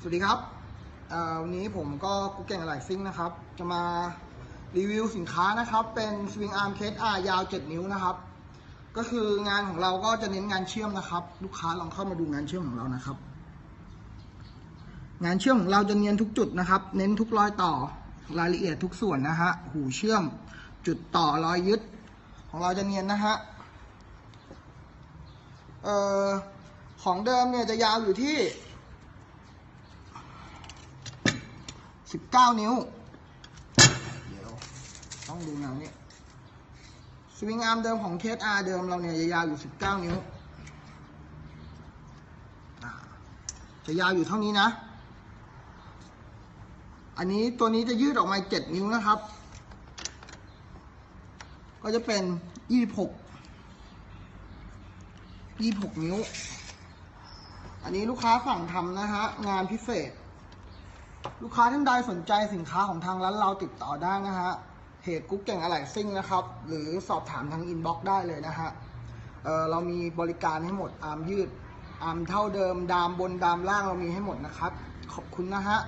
สวัสดีครับวันนี้ผมก็กุ๊กเก่งอะไหล่ซิ่งนะครับ จะมารีวิวสินค้านะครับ เป็นสวิงอาร์มเคสอายาว 7 นิ้วนะครับ ก็คืองานของเราก็จะเน้นงานเชื่อมนะครับ ลูกค้าลองเข้ามาดูงานเชื่อมของเรานะครับ งานเชื่อมของเราจะเนียนทุกจุดนะครับ เน้นทุกรอยต่อรายละเอียดทุกส่วนนะฮะ หูเชื่อม จุดต่อรอยยึด ของเราจะเนียนนะฮะ เอ่อ ของเดิมเนี่ยจะยาวอยู่ที่ สิบเก้านิ้ว เดี๋ยว ต้องดูแนวนี้สวิงอาร์มเดิมของเคสอาร์เดิมเราเนี่ยจะยาวอยู่สิบเก้านิ้ว จะยาวอยู่เท่านี้นะ อันนี้ตัวนี้จะยืดออกมาเจ็ดนิ้วนะครับ ก็จะเป็นยี่หกยี่หกนิ้ว อันนี้ลูกค้าสั่งทำนะฮะ งานพิเศษ ลูกค้าท่านใดสนใจสินค้าของทางร้านเราติดต่อได้นะฮะเพจกุ๊กเก่งอะไหล่ซิ่งนะครับ หรือสอบถามทางอินบ็อกซ์ได้เลยนะฮะเเรามีบริการให้หมด อาร์มยืด อาร์มเท่าเดิม ดามบนดามล่างเรามีให้หมดนะครับ ขอบคุณนะฮะ